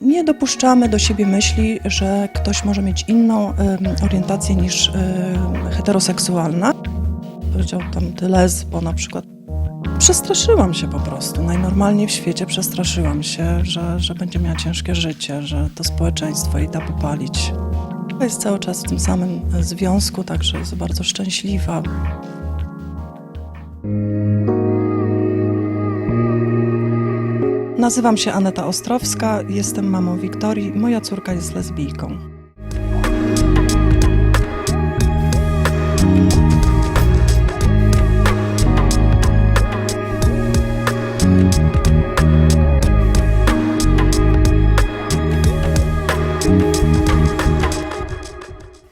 Nie dopuszczamy do siebie myśli, że ktoś może mieć inną orientację niż heteroseksualna. Powiedział tam ty lesbo na przykład. Przestraszyłam się po prostu. Najnormalniej w świecie przestraszyłam się, że, że będzie miała ciężkie życie, że to społeczeństwo jej da popalić. Jest cały czas w tym samym związku, także jest bardzo szczęśliwa. Nazywam się Aneta Ostrowska, jestem mamą Wiktorii. Moja córka jest lesbijką.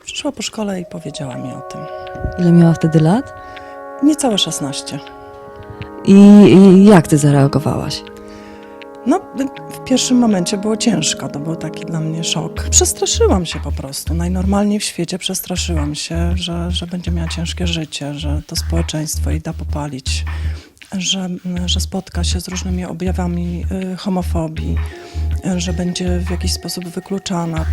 Przyszła po szkole i powiedziała mi o tym. Ile miała wtedy lat? Niecałe 16. I, I jak ty zareagowałaś? No, w pierwszym momencie było ciężko, to był taki dla mnie szok. Przestraszyłam się po prostu. Najnormalniej w świecie przestraszyłam się, że, że będzie miała ciężkie życie, że to społeczeństwo jej da popalić, że, że spotka się z różnymi objawami y, homofobii, y, że będzie w jakiś sposób wykluczana.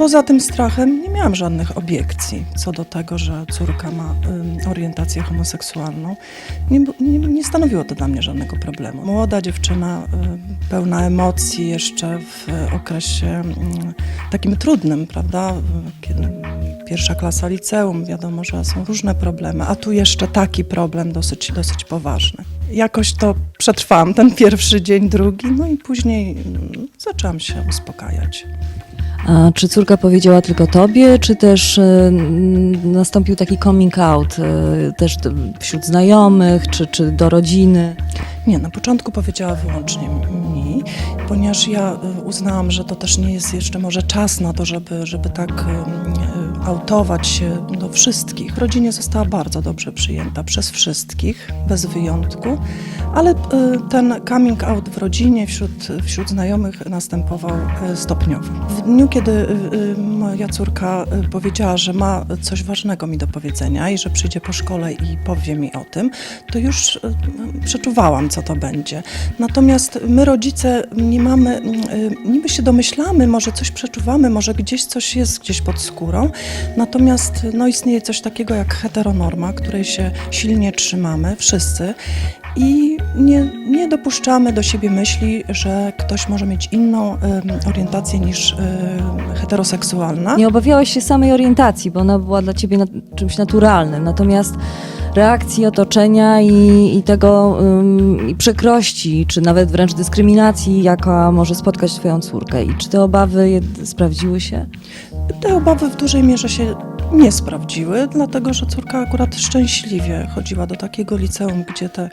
Poza tym strachem nie miałam żadnych obiekcji co do tego, że córka ma ym, orientację homoseksualną. Nie, nie, nie stanowiło to dla mnie żadnego problemu. Młoda dziewczyna, y, pełna emocji jeszcze w okresie ym, takim trudnym, prawda? Kiedy pierwsza klasa liceum, wiadomo, że są różne problemy, a tu jeszcze taki problem dosyć, dosyć poważny. Jakoś to przetrwałam, ten pierwszy dzień, drugi, no i później zaczęłam się uspokajać. A czy córka powiedziała tylko tobie, czy też e, nastąpił taki coming out e, też wśród znajomych, czy, czy do rodziny? Nie, na początku powiedziała wyłącznie mi, ponieważ ja y, uznałam, że to też nie jest jeszcze może czas na to, żeby, żeby tak autować się do wszystkich. Rodzinie została bardzo dobrze przyjęta przez wszystkich, bez wyjątku, ale y, ten coming out w rodzinie, wśród, wśród znajomych następował y, stopniowo. W dniu, kiedy y, moja córka powiedziała, że ma coś ważnego mi do powiedzenia i że przyjdzie po szkole i powie mi o tym, to już przeczuwałam, co to będzie. Natomiast my, rodzice, nie mamy, niby się domyślamy, może coś przeczuwamy, może gdzieś coś jest gdzieś pod skórą, natomiast no, istnieje coś takiego jak heteronorma, której się silnie trzymamy, wszyscy. I nie, nie dopuszczamy do siebie myśli, że ktoś może mieć inną ym, orientację niż ym, heteroseksualna. Nie obawiałaś się samej orientacji, bo ona była dla ciebie czymś naturalnym, natomiast reakcji otoczenia i, i tego ym, przykrości, czy nawet wręcz dyskryminacji, jaka może spotkać twoją córkę. I czy te obawy sprawdziły się? Te obawy w dużej mierze się nie sprawdziły, dlatego że córka akurat szczęśliwie chodziła do takiego liceum, gdzie te,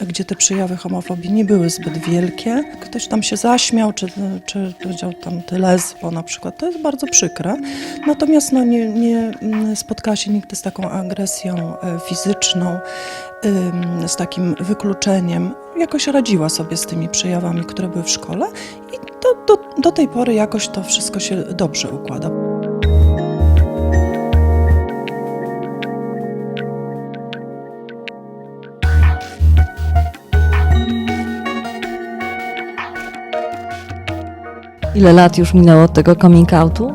gdzie te przejawy homofobii nie były zbyt wielkie. Ktoś tam się zaśmiał, czy, czy powiedział tam ty lesbo na przykład. To jest bardzo przykre. Natomiast no, nie, nie spotkała się nigdy z taką agresją e, fizyczną, z takim wykluczeniem. Jakoś radziła sobie z tymi przejawami, które były w szkole i do, do, do tej pory jakoś to wszystko się dobrze układa. Ile lat już minęło od tego coming outu?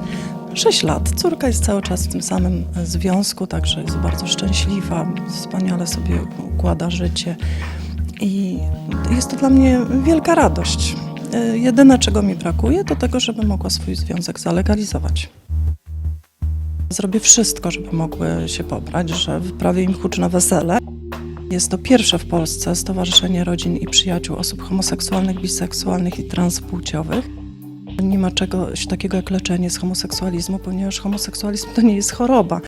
6 lat. Córka jest cały czas w tym samym e, związku, także jest bardzo szczęśliwa, wspaniale sobie układa życie i jest to dla mnie wielka radość. E, Jedyne, czego mi brakuje, to tego, żeby mogła swój związek zalegalizować. Zrobię wszystko, żeby mogły się pobrać, że wyprawię im huczne wesele. Jest to pierwsze w Polsce Stowarzyszenie Rodzin i Przyjaciół Osób Homoseksualnych, Biseksualnych i Transpłciowych. Nie ma czegoś takiego jak leczenie z homoseksualizmu, ponieważ homoseksualizm to nie jest choroba.